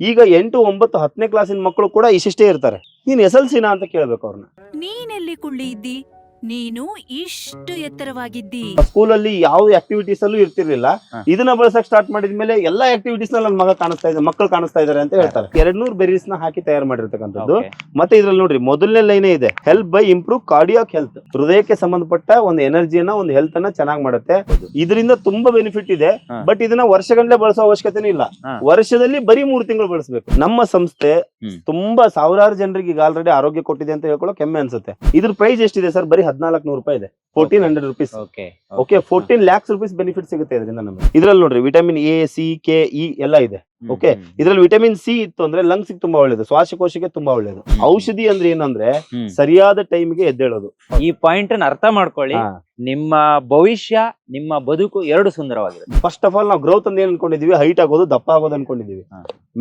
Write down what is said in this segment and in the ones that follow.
ಈಗ ಎಂಟು ಒಂಬತ್ತು ಹತ್ತನೇ ಕ್ಲಾಸಿನ ಮಕ್ಕಳು ಕೂಡ ಇಷ್ಟಿಷ್ಟೇ ಇರ್ತಾರೆ. ನೀನ್ ಎಸ್ ಎಲ್ ಸಿನಾ ಅಂತ ಕೇಳ್ಬೇಕು ಅವ್ರನ್ನ. ನೀನೆಲ್ಲಿ ಕುಳ್ಳಿ ಇದ್ದಿ? ನೀನು ಇಷ್ಟು ಎತ್ತರವಾಗಿದ್ದಿ. ಸ್ಕೂಲಲ್ಲಿ ಯಾವ ಆಕ್ಟಿವಿಟೀಸ್ ಅಲ್ಲೂ ಇರ್ತಿರ್ಲಿಲ್ಲ. ಇದನ್ನ ಬಳಸಕ್ ಸ್ಟಾರ್ಟ್ ಮಾಡಿದ್ಮೇಲೆ ಎಲ್ಲಾ ಆಕ್ಟಿವಿಟೀಸ್ನಲ್ಲಿ ನನ್ನ ಮಗ ಕಾಣಿಸ್ತಾ ಇದೆ ಮಕ್ಕಳು ಕಾಣಿಸ್ತಾ ಇದಾರೆ ಅಂತ ಹೇಳ್ತಾರೆ. ಎರಡ್ ನೂರ್ ಬೆರೀಸ್ನ ಹಾಕಿ ತಯಾರು ಮಾಡಿರ್ತಕ್ಕಂಥದ್ದು. ಮತ್ತೆ ಇದ್ರಲ್ಲಿ ನೋಡ್ರಿ ಮೊದಲನೇ ಲೈನೇ ಇದೆ. Help by improve cardiac health ಹೃದಯಕ್ಕೆ ಸಂಬಂಧಪಟ್ಟ ಒಂದು ಎನರ್ಜಿಯನ್ನ ಒಂದು ಹೆಲ್ತ್ ಅನ್ನ ಚೆನ್ನಾಗಿ ಮಾಡುತ್ತೆ. ಇದರಿಂದ ತುಂಬಾ ಬೆನಿಫಿಟ್ ಇದೆ. ಬಟ್ ಇದನ್ನ ವರ್ಷಗಳೇ ಬಳಸೋ ಅವಶ್ಯಕತೆ ಇಲ್ಲ. ವರ್ಷದಲ್ಲಿ ಬರೀ ಮೂರು ತಿಂಗಳು ಬಳಸಬೇಕು. ನಮ್ಮ ಸಂಸ್ಥೆ ತುಂಬಾ ಸಾವಿರಾರು ಜನರಿಗೆ ಈಗ ಆಲ್ರೆಡಿ ಆರೋಗ್ಯ ಕೊಟ್ಟಿದೆ ಅಂತ ಹೇಳ್ಕೊಳ್ಳೋ ಕೆಮ್ಮೆ ಅನ್ಸುತ್ತೆ. ಇದ್ರ ಪ್ರೈಸ್ ಎಷ್ಟಿದೆ ಸರ್? ಬರೀ ಹದಿನಾಲ್ಕು ನೂರು ರೂಪಾಯಿ ಇದೆ. Fourteen hundred rupees okay okay fourteen lakhs rupees benefit ಸಿಗುತ್ತೆ ಇದರಿಂದ ನಮಗೆ. ಇದ್ರಲ್ಲಿ ನೋಡ್ರಿ vitamin A C K E ಎಲ್ಲ ಇದೆ. ಓಕೆ ಇದ್ರಲ್ಲಿ ವಿಟಮಿನ್ ಸಿ ಇತ್ತು ಅಂದ್ರೆ ಲಂಗ್ಸ್ ತುಂಬಾ ಒಳ್ಳೇದು ಶ್ವಾಸಕೋಶಕ್ಕೆ ತುಂಬಾ ಒಳ್ಳೇದು. ಔಷಧಿ ಅಂದ್ರೆ ಏನಂದ್ರೆ ಸರಿಯಾದ ಟೈಮ್ಗೆ ಎದ್ದೇಳೋದು. ಈ ಪಾಯಿಂಟ್ ಅನ್ನ ಅರ್ಥ ಮಾಡ್ಕೊಳ್ಳಿ. ನಿಮ್ಮ ಭವಿಷ್ಯ ನಿಮ್ಮ ಬದುಕು ಎರಡು ಸುಂದರವಾಗಿದೆ ಫಸ್ಟ್ ಆಫ್ ಆಲ್ ನಾವು ಗ್ರೋತ್ ಅಂತ ಏನ್ ಅನ್ಕೊಂಡಿದೀವಿ? ಹೈಟ್ ಆಗೋದು ದಪ್ಪ ಆಗೋದು ಅನ್ಕೊಂಡಿದೀವಿ.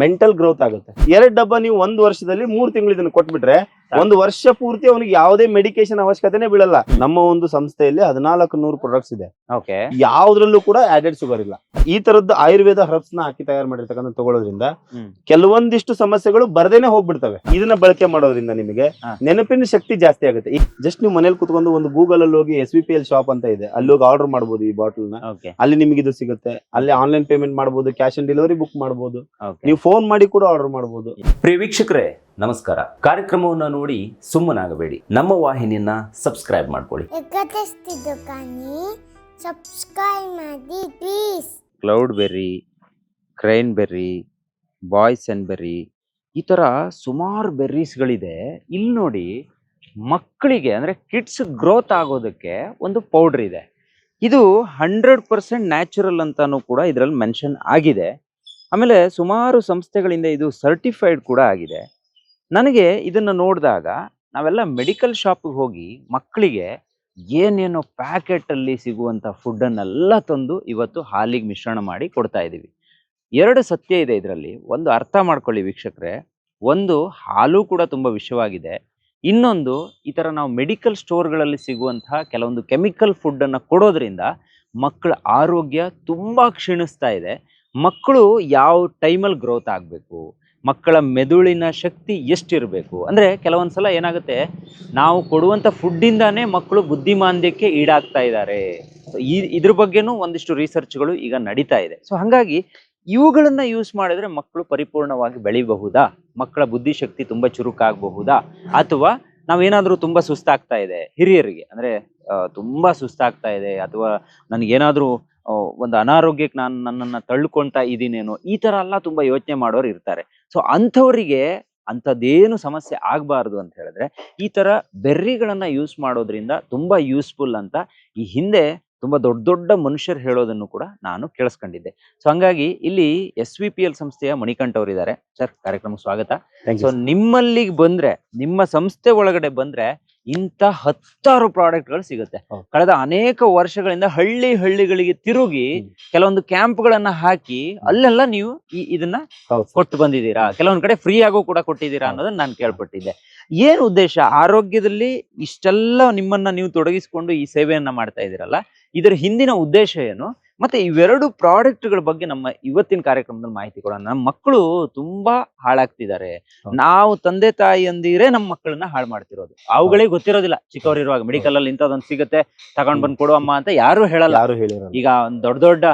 ಮೆಂಟಲ್ ಗ್ರೋತ್ ಆಗುತ್ತೆ. ಎರಡ್ ಡಬ್ಬ ನೀವು ಒಂದ್ ವರ್ಷದಲ್ಲಿ ಮೂರ್ ತಿಂಗಳು ಇದನ್ನ ಕೊಟ್ಬಿಟ್ರೆ ಒಂದು ವರ್ಷ ಪೂರ್ತಿ ಅವನಿಗೆ ಯಾವುದೇ ಮೆಡಿಕೇಶನ್ ಅವಶ್ಯಕತೆನೆ ಬೀಳಲ್ಲ. ನಮ್ಮ ಒಂದು ಸಂಸ್ಥೆಯಲ್ಲಿ ಹದಿನಾಲ್ಕು ನೂರು ಪ್ರಾಡಕ್ಟ್ಸ್ ಇದೆ. ಯಾವ್ದ್ರಲ್ಲೂ ಕೂಡ ಆಡೆಡ್ ಶುಗರ್ ಇಲ್ಲ. ಈ ತರದ್ದು ಆಯುರ್ವೇದ ಹರ್ಬ್ಸ್ನ ಹಾಕಿ ತಯಾರು ಮಾಡಿರ್ತಕ್ಕಂಥ ತಗೊಳ್ಳೋದ್ರಿಂದ ಕೆಲವೊಂದಿಷ್ಟು ಸಮಸ್ಯೆಗಳು ಬರದೇನೆ ಹೋಗ್ಬಿಡ್ತವೆ. ಇದನ್ನ ಬಳಕೆ ಮಾಡೋದ್ರಿಂದ ನಿಮಗೆ ನೆನಪಿನ ಶಕ್ತಿ ಜಾಸ್ತಿ ಆಗುತ್ತೆ. ಜಸ್ಟ್ ನೀವು ಮನೇಲಿ ಕುತ್ಕೊಂಡು ಒಂದು ಗೂಗಲ್ ಅಲ್ಲಿ ಹೋಗಿ ಎಸ್ ಪಿ ಎಲ್ ಶಾಪ್ ಅಂತ ಇದೆ. ಅಲ್ಲಿ ಹೋಗಿ ಆರ್ಡರ್ ಮಾಡಬಹುದು ಈ ಬಾಟಲ್ನ. ಅಲ್ಲಿ ನಿಮಗೆ ಇದು ಸಿಗುತ್ತೆ. ಅಲ್ಲಿ ಆನ್ಲೈನ್ ಪೇಮೆಂಟ್ ಮಾಡಬಹುದು ಕ್ಯಾಶ್ ಆನ್ ಡೆಲಿವರಿ ಬುಕ್ ಮಾಡಬಹುದು ನೀವು ಫೋನ್ ಮಾಡಿ ಕೂಡ ಆರ್ಡರ್ ಮಾಡಬಹುದು ಪ್ರಿಯ ವೀಕ್ಷಕರೇ ನಮಸ್ಕಾರ. ಕಾರ್ಯಕ್ರಮವನ್ನು ನೋಡಿ ಸುಮ್ಮನಾಗಬೇಡಿ. ನಮ್ಮ ವಾಹಿನಿಯನ್ನ ಸಬ್ಸ್ಕ್ರೈಬ್ ಮಾಡ್ಕೊಳ್ಳಿ. ಸಬ್ಸ್ಕ್ರೈಬ್ ಮಾಡಿ please cloudberry cranberry boysenberry ಈ ತರ ಸುಮಾರು ಬೆರ್ರೀಸ್ಗಳಿದೆ. ಇಲ್ಲಿ ನೋಡಿ ಮಕ್ಕಳಿಗೆ ಅಂದ್ರೆ ಕಿಡ್ಸ್ ಗ್ರೋತ್ ಆಗೋದಕ್ಕೆ ಒಂದು ಪೌಡ್ರ್ ಇದೆ. ಇದು ಹಂಡ್ರೆಡ್ ಪರ್ಸೆಂಟ್ ನ್ಯಾಚುರಲ್ ಅಂತಾನು ಕೂಡ ಇದರಲ್ಲಿ ಮೆನ್ಷನ್ ಆಗಿದೆ. ಆಮೇಲೆ ಸುಮಾರು ಸಂಸ್ಥೆಗಳಿಂದ ಇದು ಸರ್ಟಿಫೈಡ್ ಕೂಡ ಆಗಿದೆ. ನನಗೆ ಇದನ್ನು ನೋಡಿದಾಗ ನಾವೆಲ್ಲ ಮೆಡಿಕಲ್ ಶಾಪಿಗೆ ಹೋಗಿ ಮಕ್ಕಳಿಗೆ ಏನೇನೋ ಪ್ಯಾಕೆಟಲ್ಲಿ ಸಿಗುವಂಥ ಫುಡ್ಡನ್ನೆಲ್ಲ ತಂದು ಇವತ್ತು ಹಾಲಿಗೆ ಮಿಶ್ರಣ ಮಾಡಿ ಕೊಡ್ತಾ ಇದ್ದೀವಿ. ಎರಡು ಸತ್ಯ ಇದೆ ಇದರಲ್ಲಿ. ಒಂದು ಅರ್ಥ ಮಾಡ್ಕೊಳ್ಳಿ ವೀಕ್ಷಕರೇ. ಒಂದು ಹಾಲು ಕೂಡ ತುಂಬ ವಿಷವಾಗಿದೆ. ಇನ್ನೊಂದು ಈ ಥರ ನಾವು ಮೆಡಿಕಲ್ ಸ್ಟೋರ್ಗಳಲ್ಲಿ ಸಿಗುವಂತಹ ಕೆಲವೊಂದು ಕೆಮಿಕಲ್ ಫುಡ್ಡನ್ನು ಕೊಡೋದ್ರಿಂದ ಮಕ್ಕಳ ಆರೋಗ್ಯ ತುಂಬ ಕ್ಷೀಣಿಸ್ತಾ ಇದೆ. ಮಕ್ಕಳು ಯಾವ ಟೈಮಲ್ಲಿ ಗ್ರೋತ್ ಆಗಬೇಕು? ಮಕ್ಕಳ ಮೆದುಳಿನ ಶಕ್ತಿ ಎಷ್ಟಿರಬೇಕು? ಅಂದರೆ ಕೆಲವೊಂದು ಸಲ ಏನಾಗುತ್ತೆ, ನಾವು ಕೊಡುವಂಥ ಫುಡ್ಡಿಂದಾನೇ ಮಕ್ಕಳು ಬುದ್ಧಿಮಾಂದ್ಯಕ್ಕೆ ಈಡಾಗ್ತಾ ಇದ್ದಾರೆ. ಈ, ಇದ್ರ ಬಗ್ಗೆನೂ ಒಂದಿಷ್ಟು ರಿಸರ್ಚ್ಗಳು ಈಗ ನಡೀತಾ ಇದೆ. ಸೊ ಹಾಗಾಗಿ ಇವುಗಳನ್ನು ಯೂಸ್ ಮಾಡಿದ್ರೆ ಮಕ್ಕಳು ಪರಿಪೂರ್ಣವಾಗಿ ಬೆಳಿಬಹುದಾ? ಮಕ್ಕಳ ಬುದ್ಧಿಶಕ್ತಿ ತುಂಬ ಚುರುಕಾಗಬಹುದಾ? ಅಥವಾ ನಾವೇನಾದರೂ ತುಂಬ ಸುಸ್ತಾಗ್ತಾ ಇದೆ? ಹಿರಿಯರಿಗೆ, ಅಂದರೆ ತುಂಬ ಸುಸ್ತಾಗ್ತಾ ಇದೆ, ಅಥವಾ ನನಗೇನಾದರೂ ಒಂದು ಅನಾರೋಗ್ಯಕ್ಕೆ ನಾನು ನನ್ನನ್ನು ತಳ್ಕೊಳ್ತಾ ಇದ್ದೀನೇನೋ ಈ ತರ ಎಲ್ಲ ತುಂಬಾ ಯೋಚನೆ ಮಾಡೋರು ಇರ್ತಾರೆ. ಸೊ ಅಂಥವರಿಗೆ ಅಂಥದ್ದೇನು ಸಮಸ್ಯೆ ಆಗಬಾರ್ದು ಅಂತ ಹೇಳಿದ್ರೆ ಈ ತರ ಬೆರ್ರಿಗಳನ್ನು ಯೂಸ್ ಮಾಡೋದ್ರಿಂದ ತುಂಬಾ ಯೂಸ್ಫುಲ್ ಅಂತ ಈ ಹಿಂದೆ ತುಂಬಾ ದೊಡ್ಡ ದೊಡ್ಡ ಮನುಷ್ಯರು ಹೇಳೋದನ್ನು ಕೂಡ ನಾನು ಕೇಳಿಸ್ಕೊಂಡಿದ್ದೆ. ಸೊ ಹಂಗಾಗಿ ಇಲ್ಲಿ ಎಸ್ ವಿ ಪಿ ಎಲ್ ಸಂಸ್ಥೆಯ ಮಣಿಕಂಠ ಅವರಿದ್ದಾರೆ. ಸರ್ ಕಾರ್ಯಕ್ರಮಕ್ಕೆ ಸ್ವಾಗತ. ಸೊ ನಿಮ್ಮಲ್ಲಿಗೆ ಬಂದ್ರೆ ನಿಮ್ಮ ಸಂಸ್ಥೆ ಒಳಗಡೆ ಬಂದ್ರೆ ಇಂಥ ಹತ್ತಾರು ಪ್ರಾಡಕ್ಟ್ಗಳು ಸಿಗುತ್ತೆ. ಕಳೆದ ಅನೇಕ ವರ್ಷಗಳಿಂದ ಹಳ್ಳಿ ಹಳ್ಳಿಗಳಿಗೆ ತಿರುಗಿ ಕೆಲವೊಂದು ಕ್ಯಾಂಪ್ ಗಳನ್ನ ಹಾಕಿ ಅಲ್ಲೆಲ್ಲ ನೀವು ಈ ಇದನ್ನ. ಕೊಟ್ಟು ಬಂದಿದ್ದೀರಾ? ಕೆಲವೊಂದ್ ಕಡೆ ಫ್ರೀ ಆಗೋ ಕೂಡ ಕೊಟ್ಟಿದ್ದೀರಾ ಅನ್ನೋದನ್ನ ನಾನು ಕೇಳ್ಪಟ್ಟಿದ್ದೆ. ಏನ್ ಉದ್ದೇಶ? ಆರೋಗ್ಯದಲ್ಲಿ ಇಷ್ಟೆಲ್ಲ ನಿಮ್ಮನ್ನ ನೀವು ತೊಡಗಿಸಿಕೊಂಡು ಈ ಸೇವೆಯನ್ನ ಮಾಡ್ತಾ ಇದ್ದೀರಲ್ಲ? ಇದರ ಹಿಂದಿನ ಉದ್ದೇಶ ಏನು? ಮತ್ತೆ ಇವೆರಡು ಪ್ರಾಡಕ್ಟ್ಗಳ ಬಗ್ಗೆ ನಮ್ಮ ಇವತ್ತಿನ ಕಾರ್ಯಕ್ರಮದಲ್ಲಿ ಮಾಹಿತಿ ಕೊಡೋಣ. ನಮ್ಮ ಮಕ್ಕಳು ತುಂಬಾ ಹಾಳಾಗ್ತಿದ್ದಾರೆ. ನಾವು ತಂದೆ ತಾಯಿ ಅಂದಿರೇ ನಮ್ಮ ಮಕ್ಕಳನ್ನ ಹಾಳು ಮಾಡ್ತಿರೋದು. ಅವುಗಳಿಗೆ ಗೊತ್ತಿರೋದಿಲ್ಲ. ಚಿಕ್ಕವರಿರುವಾಗ ಮೆಡಿಕಲ್ ಅಲ್ಲಿ ಇಂಥದ್ದೊಂದು ಸಿಗುತ್ತೆ ತಗೊಂಡ್ ಬಂದು ಕೊಡು ಅಮ್ಮ ಅಂತ ಯಾರು ಹೇಳಲ್ಲ. ಯಾರು ಈಗ ಒಂದ್ ದೊಡ್ಡ ದೊಡ್ಡ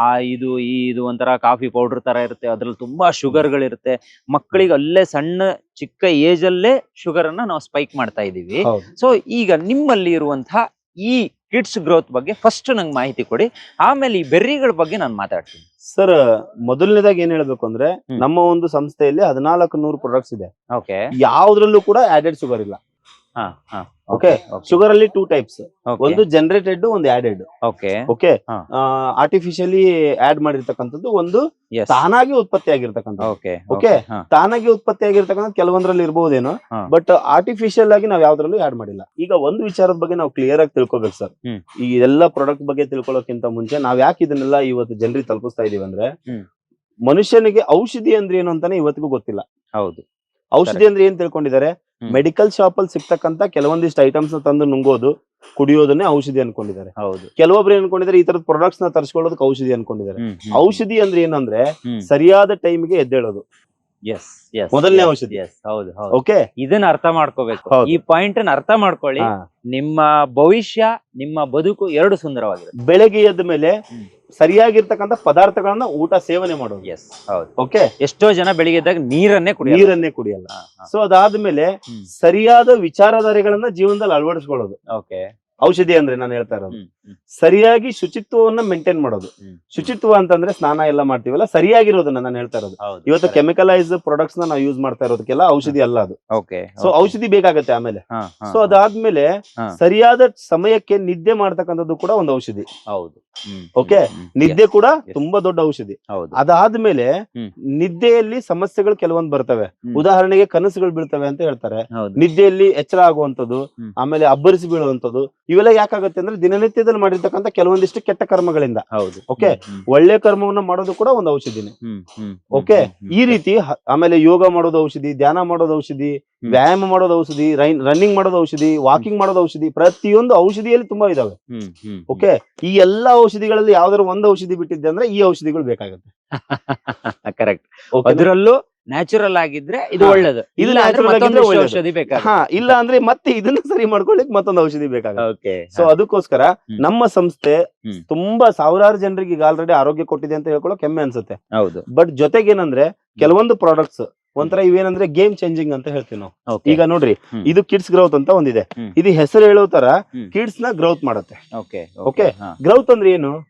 ಆ ಇದು ಈ ಇದು ಒಂಥರ ಕಾಫಿ ಪೌಡರ್ ತರ ಇರುತ್ತೆ ಅದ್ರಲ್ಲಿ ತುಂಬಾ ಶುಗರ್ಗಳಿರುತ್ತೆ. ಮಕ್ಕಳಿಗೆ ಅಲ್ಲೇ ಸಣ್ಣ ಚಿಕ್ಕ ಏಜ್ ಅಲ್ಲೇ ಶುಗರ್ ಅನ್ನ ನಾವು ಸ್ಪೈಕ್ ಮಾಡ್ತಾ ಇದೀವಿ ಸೊ ಈಗ ನಿಮ್ಮಲ್ಲಿ ಇರುವಂತಹ ಈ ಕಿಡ್ಸ್ ಗ್ರೋತ್ ಬಗ್ಗೆ ಫಸ್ಟ್ ನಂಗೆ ಮಾಹಿತಿ ಕೊಡಿ. ಆಮೇಲೆ ಈ ಬೆರ್ರಿಗಳ ಬಗ್ಗೆ ನಾನು ಮಾತಾಡ್ತೀನಿ. ಸರ್ ಮೊದಲನೇದಾಗಿ ಏನ್ ಹೇಳ್ಬೇಕು ಅಂದ್ರೆ ನಮ್ಮ ಒಂದು ಸಂಸ್ಥೆಯಲ್ಲಿ ಹದಿನಾಲ್ಕು ನೂರು ಪ್ರಾಡಕ್ಟ್ಸ್ ಇದೆ. ಓಕೆ ಯಾವ್ದ್ರಲ್ಲೂ ಕೂಡ ಆಡೆಡ್ ಶುಗರ್ ಇಲ್ಲ. Okay. ಶುಗರ್ ಅಲ್ಲಿ ಟೂ ಟೈಪ್ಸ್ ಒಂದು ಜನರೇಟೆಡ್ ಒಂದು added okay okay. Artificially add ಮಾಡಿರ್ತಕ್ಕಂಥದ್ದು ಒಂದು ತಾನಾಗಿ ಉತ್ಪತ್ತಿ ಆಗಿರ್ತಕ್ಕಂಥ ಓಕೆ ತಾನಾಗಿ ಉತ್ಪತ್ತಿ ಆಗಿರ್ತಕ್ಕಂಥ ಕೆಲವೊಂದ್ರಲ್ಲಿ ಇರಬಹುದೇನೋ ಬಟ್ ಆರ್ಟಿಫಿಷಿಯಲ್ ಆಗಿ ನಾವ್ ಯಾವ್ದ್ರಲ್ಲೂ ಆಡ್ ಮಾಡಿಲ್ಲ. ಈಗ ಒಂದು ವಿಚಾರದ ಬಗ್ಗೆ ನಾವು ಕ್ಲಿಯರ್ ಆಗಿ ತಿಳ್ಕೊಬೇಕು ಸರ್ ಈ ಎಲ್ಲ ಪ್ರಾಡಕ್ಟ್ ಬಗ್ಗೆ ತಿಳ್ಕೊಳ್ಳೋಕ್ಕಿಂತ ಮುಂಚೆ ನಾವ್ ಯಾಕೆ ಇದನ್ನೆಲ್ಲ ಇವತ್ತು ಜನರಿಗೆ ತಲುಪಿಸ್ತಾ ಇದೀವಿ ಅಂದ್ರೆ ಮನುಷ್ಯನಿಗೆ ಔಷಧಿ ಅಂದ್ರೆ ಏನು ಅಂತಾನೆ ಇವತ್ತಿಗೂ ಗೊತ್ತಿಲ್ಲ. ಹೌದು. ಔಷಧಿ ಅಂದ್ರೆ ಏನ್ ತಿಳ್ಕೊಂಡಿದ್ದಾರೆ? ಮೆಡಿಕಲ್ ಶಾಪ್ ಅಲ್ಲಿ ಸಿಗ್ತಕ್ಕಂತ ಕೆಲವೊಂದಿಷ್ಟು ಐಟಮ್ಸ್ನ ತಂದು ನುಂಗೋದು ಕುಡಿಯೋದನ್ನೇ ಔಷಧಿ ಅನ್ಕೊಂಡಿದ್ದಾರೆ. ಹೌದು. ಕೆಲವೊಬ್ರು ಏನ್ ಅನ್ಕೊಂಡಿದ್ದಾರೆ ಈ ತರದ ಪ್ರಾಡಕ್ಟ್ಸ್ನ ತರಿಸ್ಕೊಳ್ಳೋದಕ್ಕೆ ಔಷಧಿ ಅನ್ಕೊಂಡಿದ್ದಾರೆ. ಔಷಧಿ ಅಂದ್ರೆ ಏನಂದ್ರೆ ಸರಿಯಾದ ಸರಿಯಾದ ಟೈಮ್ಗೆ ಎದ್ದೇಳೋದು. ಎಸ್ ಎಸ್ ಮೊದಲನೇ ಔಷಧಿ. ಎಸ್ ಹೌದು ಓಕೆ ಇದನ್ನ ಅರ್ಥ ಮಾಡ್ಕೋಬೇಕು. ಈ ಪಾಯಿಂಟ್ ಅನ್ನ ಅರ್ಥ ಮಾಡ್ಕೊಳ್ಳಿ. ನಿಮ್ಮ ಭವಿಷ್ಯ ನಿಮ್ಮ ಬದುಕು ಎರಡು ಸುಂದರವಾಗಿದೆ. ಬೆಳಗ್ಗೆ ಎದ್ದ ಮೇಲೆ. ಸರಿಯಾಗಿರ್ತಕ್ಕಂಥ ಪದಾರ್ಥಗಳನ್ನ ಊಟ ಸೇವನೆ ಮಾಡೋದು. ಎಸ್ ಹೌದು. ಓಕೆ ಎಷ್ಟೋ ಜನ ಬೆಳಿಗ್ಗೆ ಇದ್ದಾಗ ನೀರನ್ನೇ ಕುಡಿಯಲ್ಲ. ನೀರನ್ನೇ ಕುಡಿಯಲ್ಲ. ಸೊ ಅದಾದ್ಮೇಲೆ. ಸರಿಯಾದ ವಿಚಾರಧಾರೆಗಳನ್ನ ಜೀವನದಲ್ಲಿ ಅಳವಡಿಸ್ಕೊಳ್ಳೋದು. ಓಕೆ ಔಷಧಿ ಅಂದ್ರೆ ನಾನು ಹೇಳ್ತಾ ಇರೋದು. ಸರಿಯಾಗಿ ಶುಚಿತ್ವವನ್ನ ಮೇಂಟೈನ್ ಮಾಡೋದು. ಶುಚಿತ್ವ ಅಂತಂದ್ರೆ ಸ್ನಾನ ಎಲ್ಲ ಮಾಡ್ತೀವಲ್ಲ ಸರಿಯಾಗಿರೋದನ್ನ ನಾನು ಹೇಳ್ತಾ ಇರೋದು. ಇವತ್ತು ಕೆಮಿಕಲೈಸ್ ಪ್ರಾಡಕ್ಟ್ಸ್ನ ನಾವು ಯೂಸ್ ಮಾಡ್ತಾ ಇರೋದಕ್ಕೆಲ್ಲ ಔಷಧಿ ಅಲ್ಲ ಅದು. ಓಕೆ ಸೊ ಔಷಧಿ ಬೇಕಾಗತ್ತೆ ಆಮೇಲೆ. ಸೊ ಅದಾದ್ಮೇಲೆ ಸರಿಯಾದ ಸಮಯಕ್ಕೆ ನಿದ್ದೆ ಮಾಡ್ತಕ್ಕಂಥದ್ದು ಕೂಡ ಒಂದು ಔಷಧಿ. ಹೌದು. ಹ್ಮ್. ನಿದ್ದೆ ಕೂಡ ತುಂಬಾ ದೊಡ್ಡ ಔಷಧಿ. ಅದಾದ್ಮೇಲೆ ನಿದ್ದೆಯಲ್ಲಿ ಸಮಸ್ಯೆಗಳು ಕೆಲವೊಂದು ಬರ್ತವೆ. ಉದಾಹರಣೆಗೆ ಕನಸುಗಳು ಬೀಳ್ತವೆ ಅಂತ ಹೇಳ್ತಾರೆ. ನಿದ್ದೆಯಲ್ಲಿ ಎಚ್ಚರ ಆಗುವಂತದ್ದು ಆಮೇಲೆ ಅಬ್ಬರಿಸಿ ಬೀಳುವಂಥದ್ದು ಇವೆಲ್ಲ ಯಾಕಾಗುತ್ತೆ ಅಂದ್ರೆ ದಿನನಿತ್ಯದಲ್ಲಿ ಮಾಡಿರ್ತಕ್ಕಂಥ ಕೆಲವೊಂದಿಷ್ಟು ಕೆಟ್ಟ ಕರ್ಮಗಳಿಂದ. ಹೌದು. ಓಕೆ ಒಳ್ಳೆ ಕರ್ಮವನ್ನ ಮಾಡೋದು ಕೂಡ ಒಂದು ಔಷಧಿನೇ. ಓಕೆ ಈ ರೀತಿ ಆಮೇಲೆ ಯೋಗ ಮಾಡೋದು ಔಷಧಿ ಧ್ಯಾನ ಮಾಡೋದು ಔಷಧಿ ವ್ಯಾಯಾಮ ಮಾಡೋದು ಔಷಧಿ ರನ್ನಿಂಗ್ ಮಾಡೋದು ಔಷಧಿ ವಾಕಿಂಗ್ ಮಾಡೋದು ಔಷಧಿ ಪ್ರತಿಯೊಂದು ಔಷಧಿಯಲ್ಲಿ ತುಂಬಾ ಇದಾವೆ. ಓಕೆ ಈ ಎಲ್ಲಾ ಔಷಧಿಗಳಲ್ಲಿ ಯಾವ್ದಾದ್ರು ಒಂದು ಔಷಧಿ ಬಿಟ್ಟಿದ್ದೆ ಅಂದ್ರೆ ಈ ಔಷಧಿಗಳು ಬೇಕಾಗುತ್ತೆ. ಕರೆಕ್ಟ್ ಅದರಲ್ಲೂ ನ್ಯಾಚುರಲ್ ಆಗಿದ್ರೆ ಇದು. ಒಳ್ಳೇದು. ಇದು ಇಲ್ಲ ಅಂದ್ರೆ ಆಗಿದ್ರೆ ಔಷಧಿ ಹಾ ಇಲ್ಲ ಅಂದ್ರೆ ಮತ್ತೆ ಇದನ್ನ ಸರಿ ಮಾಡ್ಕೊಳ್ಳಿಕ್ ಮತ್ತೊಂದು ಔಷಧಿ ಬೇಕಾಗುತ್ತೆ. ಸೊ ಅದಕ್ಕೋಸ್ಕರ ನಮ್ಮ ಸಂಸ್ಥೆ ತುಂಬಾ ಸಾವಿರಾರು ಜನರಿಗೆ ಈಗ ಆಲ್ರೆಡಿ ಆರೋಗ್ಯ ಕೊಟ್ಟಿದೆ ಅಂತ ಹೇಳ್ಕೊಳ್ಳೋ ಕೆಮ್ಮೆ ಅನ್ಸುತ್ತೆ. ಹೌದು. ಬಟ್ ಜೊತೆಗೇನಂದ್ರೆ ಕೆಲವೊಂದು ಪ್ರಾಡಕ್ಟ್ಸ್ ಒಂಥರ ಇವೇನಂದ್ರೆ ಗೇಮ್ ಚೇಂಜಿಂಗ್ ಅಂತ ಹೇಳ್ತೀವಿ ನಾವು. ಈಗ ನೋಡ್ರಿ ಇದು ಕಿಡ್ಸ್ ಗ್ರೌತ್ ಅಂತ ಒಂದಿದೆ. ಇದು ಹೆಸರು ಹೇಳೋ ತರ ಕಿಡ್ಸ್ನ ಗ್ರೌತ್ ಮಾಡುತ್ತೆ. ಓಕೆ. ಗ್ರೌತ್ ಅಂದ್ರೆ ಏನು?